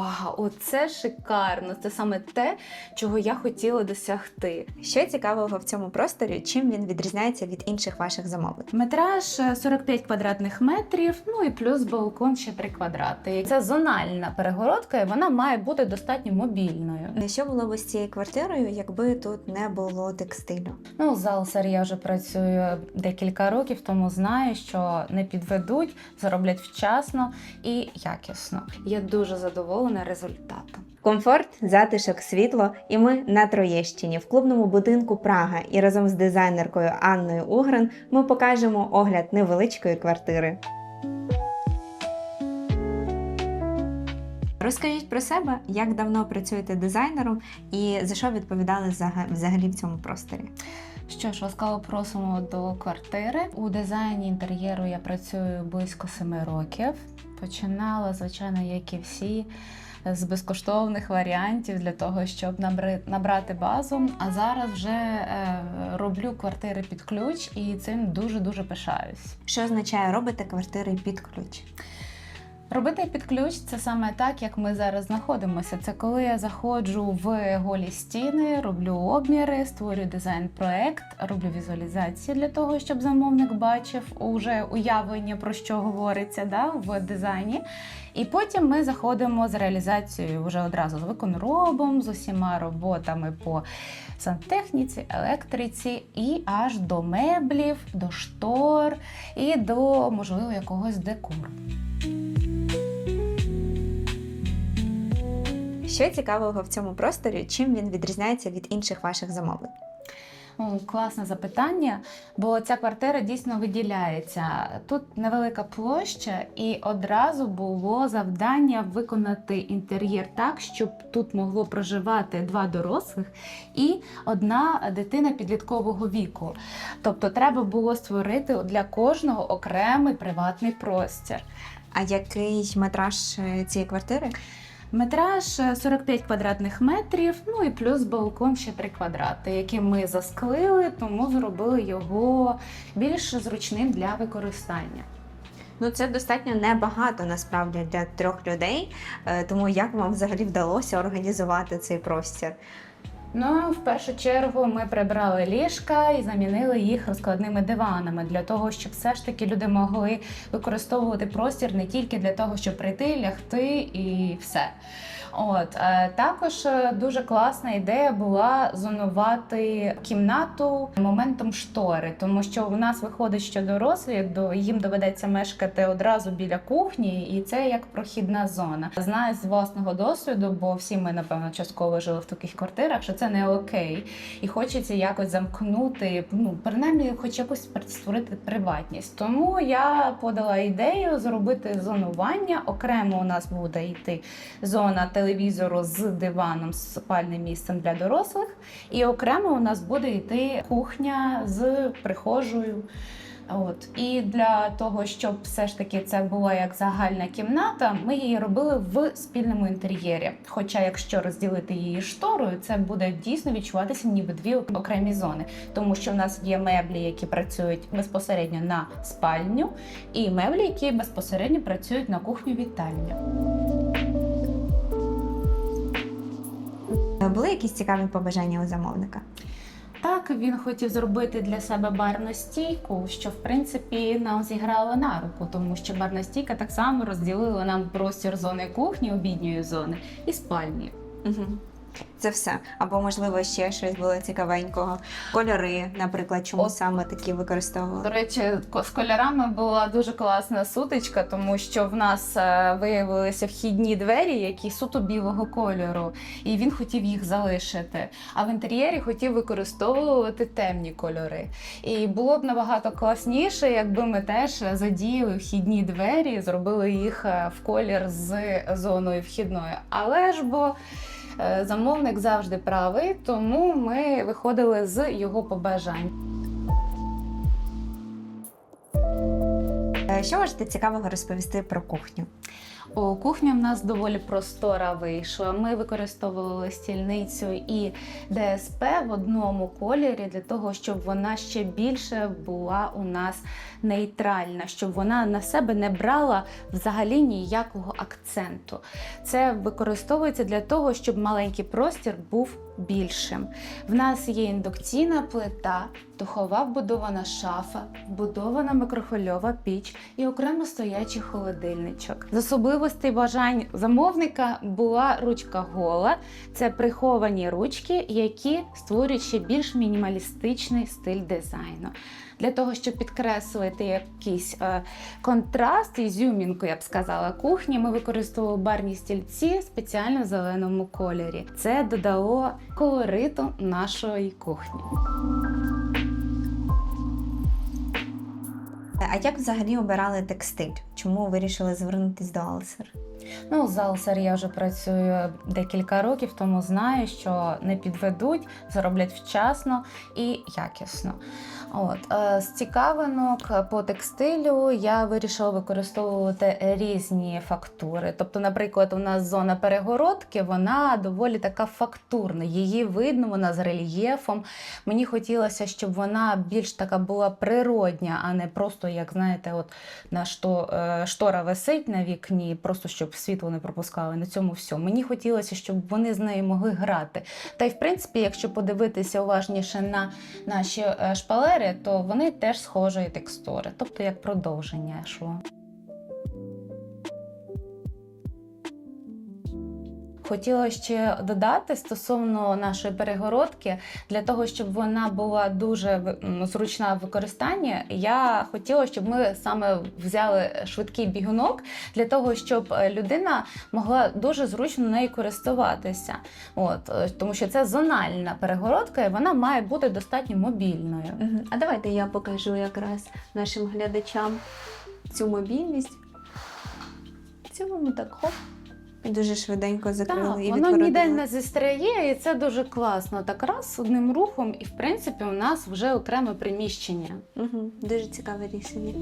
вау, оце шикарно! Це саме те, чого я хотіла досягти. Що цікавого в цьому просторі, чим він відрізняється від інших ваших замовлень? Метраж е, 45 квадратних метрів, ну і плюс балкон ще 3 квадрати. Це зональна перегородка, і вона має бути достатньо мобільною. Що було б з цією квартирою, якби тут не було текстилю? Ну, з Залсер я вже працюю декілька років, тому знаю, що не підведуть, зароблять вчасно і якісно. Я дуже задоволена результатом. Комфорт, затишок, світло, і ми на Троєщині в клубному будинку Прага. І разом з дизайнеркою Анною Угрен ми покажемо огляд невеличкої квартири. Розкажіть про себе, як давно працюєте дизайнером і за що відповідали взага- взагалі в цьому просторі? Що ж, ласкаво просимо до квартири. У дизайні інтер'єру я працюю близько семи років. Починала, звичайно, як і всі, з безкоштовних варіантів для того, щоб набрати базу. А зараз вже е, роблю квартири під ключ і цим дуже дуже пишаюсь. Що означає робити квартири під ключ? Робити під ключ це саме так, як ми зараз знаходимося. Це коли я заходжу в голі стіни, роблю обміри, створюю дизайн-проект, роблю візуалізації для того, щоб замовник бачив уже уявлення про що говориться да, в дизайні. І потім ми заходимо з реалізацією вже одразу з виконробом, з усіма роботами по сантехніці, електриці і аж до меблів, до штор і до можливо якогось декору. Що цікавого в цьому просторі, чим він відрізняється від інших ваших замовлень? Класне запитання, бо ця квартира дійсно виділяється. Тут невелика площа, і одразу було завдання виконати інтер'єр так, щоб тут могло проживати два дорослих і одна дитина підліткового віку. Тобто, треба було створити для кожного окремий приватний простір. А який метраж е, цієї квартири? Метраж е, 45 квадратних метрів, ну і плюс балкон ще 3 квадрати, які ми засклили, тому зробили його більш зручним для використання. Ну, це достатньо небагато насправді для трьох людей. Е, Тому як вам взагалі вдалося організувати цей простір? Ну, в першу чергу, ми прибрали ліжка і замінили їх розкладними диванами для того, щоб все ж таки люди могли використовувати простір не тільки для того, щоб прийти, лягти і все. От е, також е, дуже класна ідея була зонувати кімнату моментом штори, тому що у нас виходить, що дорослі до їм доведеться мешкати одразу біля кухні, і це як прохідна зона. Знаю з власного досвіду, бо всі ми напевно частково жили в таких квартирах, що це не окей, і хочеться якось замкнути, ну принаймні, хоч якось створити приватність. Тому я подала ідею зробити зонування. Окремо у нас буде йти зона телевізору з диваном з спальним місцем для дорослих, і окремо у нас буде йти кухня з прихожою. От і для того, щоб все ж таки це була як загальна кімната, ми її робили в спільному інтер'єрі. Хоча, якщо розділити її шторою, це буде дійсно відчуватися ніби дві окремі зони, тому що в нас є меблі, які працюють безпосередньо на спальню, і меблі, які безпосередньо працюють на кухню вітальню. Були якісь цікаві побажання у замовника? Так, він хотів зробити для себе барну стійку, що в принципі нам зіграло на руку, тому що барна стійка так само розділила нам простір зони кухні, обідньої зони і спальні. Угу. Це все. Або, можливо, ще щось було цікавенького. Кольори, наприклад, чому От. саме такі використовували? До речі, з кольорами була дуже класна сутичка, тому що в нас е, виявилися вхідні двері, які суто білого кольору, і він хотів їх залишити. А в інтер'єрі хотів використовувати темні кольори. І було б набагато класніше, якби ми теж задіяли вхідні двері, зробили їх е, в колір з зоною вхідною. Але ж бо. е, Замовник завжди правий, тому ми виходили з його побажань. Е, Що можете цікавого розповісти про кухню? Кухня в нас доволі простора вийшла. Ми використовували стільницю і ДСП в одному кольорі для того, щоб вона ще більше була у нас нейтральна, щоб вона на себе не брала взагалі ніякого акценту. Це використовується для того, щоб маленький простір був більшим. В нас є індукційна плита, духова вбудована шафа, вбудована мікрохвильова піч і окремо стоячий холодильничок. З особливостей бажань замовника була ручка гола. Це приховані ручки, які створюють ще більш мінімалістичний стиль дизайну. Для того, щоб підкреслити якийсь е, контраст і зюмінку, я б сказала, кухні, ми використовували барні стільці спеціально в зеленому кольорі. Це додало колориту нашої кухні. А як взагалі обирали текстиль? Чому вирішили звернутися до Алсер? Ну, з Алсер я вже працюю декілька років, тому знаю, що не підведуть, зароблять вчасно і якісно. От е, з цікавинок по текстилю я вирішила використовувати різні фактури. Тобто, наприклад, у нас зона перегородки, вона доволі така фактурна. Її видно, вона з рельєфом. Мені хотілося, щоб вона більш така була природня, а не просто, як знаєте, от на що е, штора висить на вікні, просто щоб світло не пропускали. На цьому все. Мені хотілося, щоб вони з нею могли грати. Та й в принципі, якщо подивитися уважніше на наші е, шпалери, то вони теж схожої текстури, тобто як продовження йшло. Хотіла ще додати стосовно нашої перегородки, для того, щоб вона була дуже зручна в використанні. Я хотіла, щоб ми саме взяли швидкий бігунок для того, щоб е, людина могла дуже зручно нею користуватися. От е, тому, що це зональна перегородка, і вона має бути достатньо мобільною. А давайте я покажу якраз нашим глядачам цю мобільність. В цілому так хоп. І дуже швиденько закрили Так, і воно ніде не зістряє, і це дуже класно. Так раз одним рухом, і в принципі у нас вже окреме приміщення. Угу. Дуже цікаве рішення.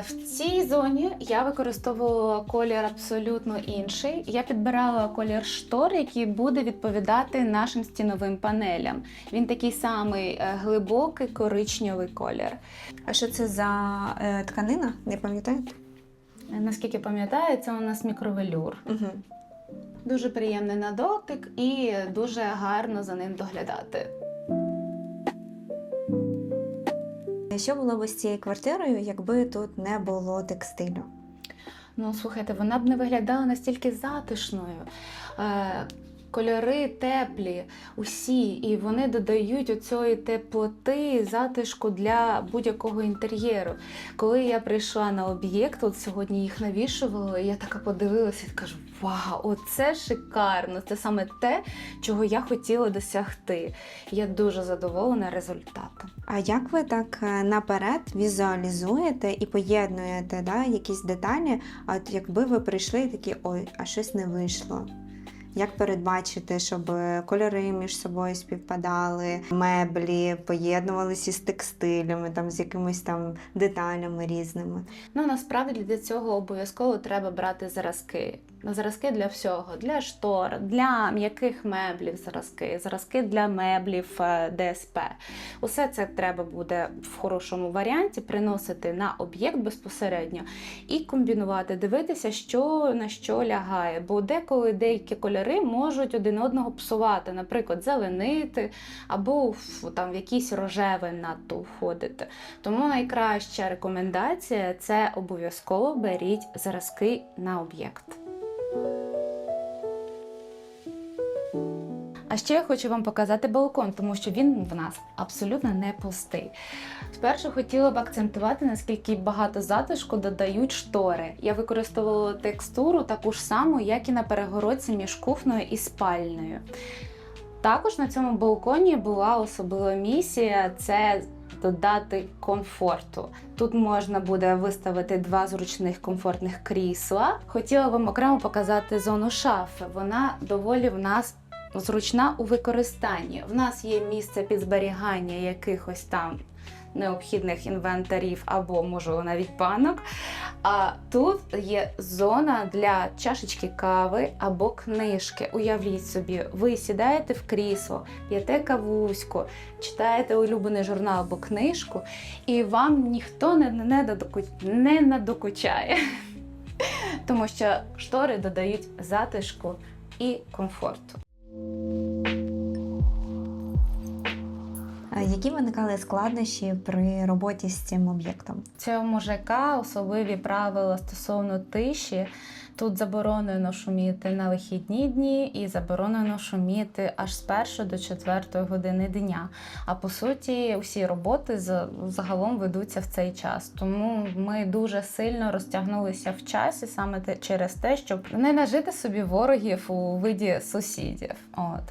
В цій зоні я використовувала колір абсолютно інший. Я підбирала колір штор, який буде відповідати нашим стіновим панелям. Він такий самий е, глибокий коричневий колір. А що це за е, тканина? Не пам'ятаєте? Е, Наскільки пам'ятаю, це у нас мікровелюр. Угу. Дуже приємний на дотик і дуже гарно за ним доглядати. Що було б з цією квартирою, якби тут не було текстилю? Ну, слухайте, вона б не виглядала настільки затишною. Кольори теплі, усі, і вони додають оцієї теплоти, затишку для будь-якого інтер'єру. Коли я прийшла на об'єкт, от сьогодні їх навішували, я така подивилася і кажу: Вау, оце шикарно! Це саме те, чого я хотіла досягти. Я дуже задоволена результатом. А як ви так е, наперед візуалізуєте і поєднуєте да, якісь деталі? От якби ви прийшли і такі ой, а щось не вийшло. Як передбачити, щоб е, кольори між собою співпадали, меблі поєднувалися із текстилями, там з якимись там деталями різними? Ну насправді для цього обов'язково треба брати зразки. Зразки для всього, для штор, для м'яких меблів, зразки, зразки для меблів е, ДСП. Усе це треба буде в хорошому варіанті приносити на об'єкт безпосередньо і комбінувати, дивитися, що на що лягає. Бо деколи деякі кольори можуть один одного псувати, наприклад, зеленити або там, в якийсь рожевий надто входити. Тому найкраща рекомендація це обов'язково беріть зразки на об'єкт. А ще я хочу вам показати балкон, тому що він в нас абсолютно не пустий. Спершу хотіла б акцентувати, наскільки багато затишку додають штори. Я використовувала текстуру таку ж саму, як і на перегородці між кухнею і спальнею. Також на цьому балконі була особлива місія це додати комфорту. Тут можна буде виставити два зручних комфортних крісла. Хотіла вам окремо показати зону шафи. Вона доволі в нас зручна у використанні. В нас є місце під зберігання якихось там необхідних інвентарів або, можливо, навіть банок. А тут є зона для чашечки кави або книжки. Уявіть собі, ви сідаєте в крісло, п'єте кавуську, читаєте улюблений журнал або книжку, і вам ніхто не, не, не надокучає. Тому що штори додають затишку і комфорту. Які виникали складнощі при роботі з цим об'єктом? Цього ЖК особливі правила стосовно тиші. Тут заборонено шуміти на вихідні дні і заборонено шуміти аж з першої до четвертої години дня. А по суті, усі роботи за- загалом ведуться в цей час. Тому ми дуже сильно розтягнулися в часі саме через те, щоб не нажити собі ворогів у виді сусідів. От.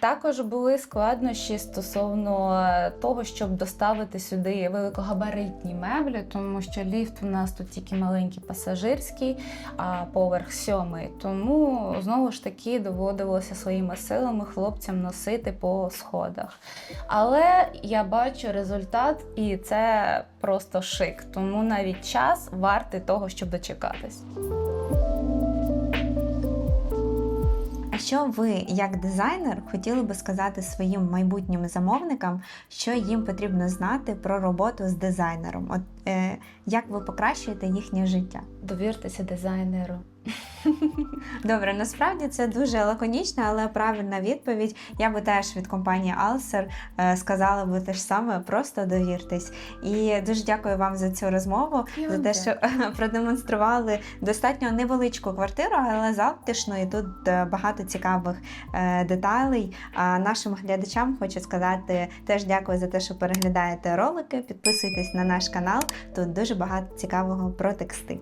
Також були складнощі стосовно е, того, щоб доставити сюди великогабаритні меблі, тому що ліфт у нас тут тільки маленький пасажирський, а поверх сьомий. Тому знову ж таки доводилося своїми силами хлопцям носити по сходах. Але я бачу результат, і це просто шик. Тому навіть час вартий того, щоб дочекатись. Що ви, як дизайнер, хотіли би сказати своїм майбутнім замовникам, що їм потрібно знати про роботу з дизайнером? От е, як ви покращуєте їхнє життя? Довіртеся дизайнеру. Добре, насправді це дуже лаконічна, але правильна відповідь. Я би теж від компанії е, сказала би те ж саме, просто довіртесь. І дуже дякую вам за цю розмову, за те, що продемонстрували достатньо невеличку квартиру, але затишну, і тут е, багато цікавих е, деталей. А нашим глядачам хочу сказати теж дякую за те, що переглядаєте ролики. Підписуйтесь на наш канал. Тут дуже багато цікавого про текстиль.